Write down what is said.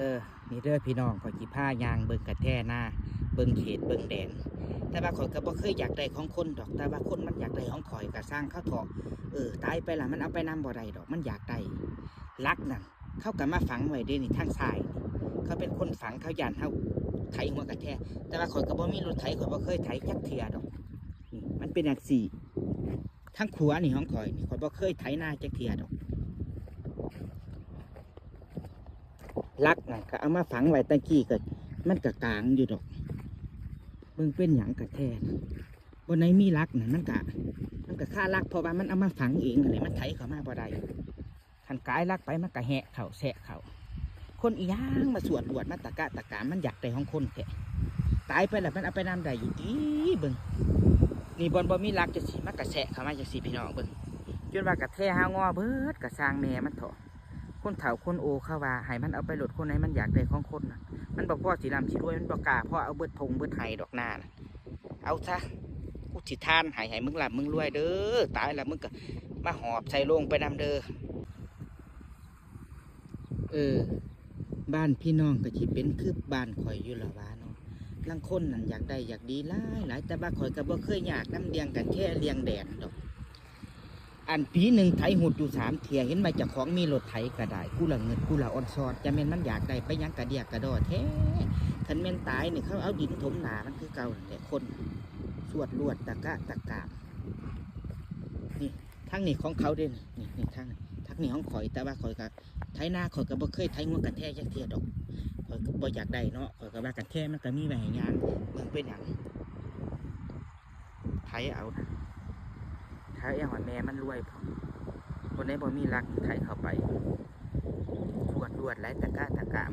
ออนี่เด้อพี่น้องข่อยสิพายางเบิ่งกระแท่หน้าเบิ่งเขตเบิ่งแดน แต่ว่าข่อยก็บ่เคยอยากได้ของคนดอก แต่ว่าคนมันอยากได้ของข่อยก็สร้างเขาเถาะเออตายไปละมันเอาไปนำบ่ได้ดอกมันอยากได้ลักนั่นเขาก็มาฝังไว้เด้นี่ทางซ้ายเขาเป็นคนฝังเขาย่านเฮาไถหัวกระแท่แต่ว่าข่อยก็บ่มีรถไถข่อยบ่เคยไถจักเทื่อดอกนี่มันเป็นอย่างสี่ทั้งขัวนี่ของข่อยนี่ข่อยบ่เคยไถนาจักเทื่อดอก ลักน่ะก็เอามาฝังไว้ตะกี้ก็มันก็กลางอยู่ดอกเบิ่งเป็นหยังกะแทนบนไหนมีลักน่ะมันกะมันก็ค่าลักเพราะว่ามันเอามาฝังเองอะไรมันไถเข้ามาบ่ได้คันกายลักไปมันก็แหะเข่าแสะเข่าคนอีย่างมาสวดบวดมาตะกะตะกามันอยากได้ของคนแท้ตายไปแล้วมันเอาไปนำได้อยู่ดีเบิ่งนี่บนบ่มีลักจะสิมันก็แสะเข้ามาจังสิพี่น้องเบิ่งจนว่ากะแท้หางอเบิดกะสร้างแม่มันเถอะ คนเฒ่าคนโอเข้าว่าให้มันเอาไปหลดคนไหนมันอยากได้ของคนนะมันบอกพ่อสีลำสีรวยมันบอกกาพ่อเอาเบิดทงเบิดไห้ดอกหน้านะเอาซะกูสิทานให้ให้มึงหลับมึงรวยเด้อตายล้วมึงก็มาหอบใส่โลงไปนำเด้อเออ บ้านพี่น้องก็สิเป็นคือบ้านข่อยอยู่ละวาเนาะลังคนนั่นอยากได้อยากดีหลายหลายแต่บ้านข่อยก็บ่เคยอยากน้ำเลียงกันแค่เลียงแดดดอก อันปีหนึ่งไถหุดอยู่สามเทียเห็นไหมจ้าของมีรถไถก็ได้กูละเงินกูละอ่อนซอดจะแม่นมันอยากได้ไปยังกระเดียกกระดอแท้คันแม่นตายเนี่ยเขาเอาดินถมหนามันคือเก่าแต่คนสวดลวดตะกะตะกามนี่ทางนี้ของเขาเด่นนี่นี่ทางนี้ทางนี้ของข่อยแต่ว่าข่อยก็ไถหน้าข่อยก็บ่เคยไถงวกันแท้ยักเทียดอกข่อยก็บ่อยากได้เนาะข่อยก็ว่ากันแท้มันก็มีไว้ให้งานเมืองเป็นหยังไถเอานะ ถ้าอย่างว่าแม่มันรวยพอคนไหนบ่มีรักไทยเข้าไปขวดรวดไรตะก้าตะกาม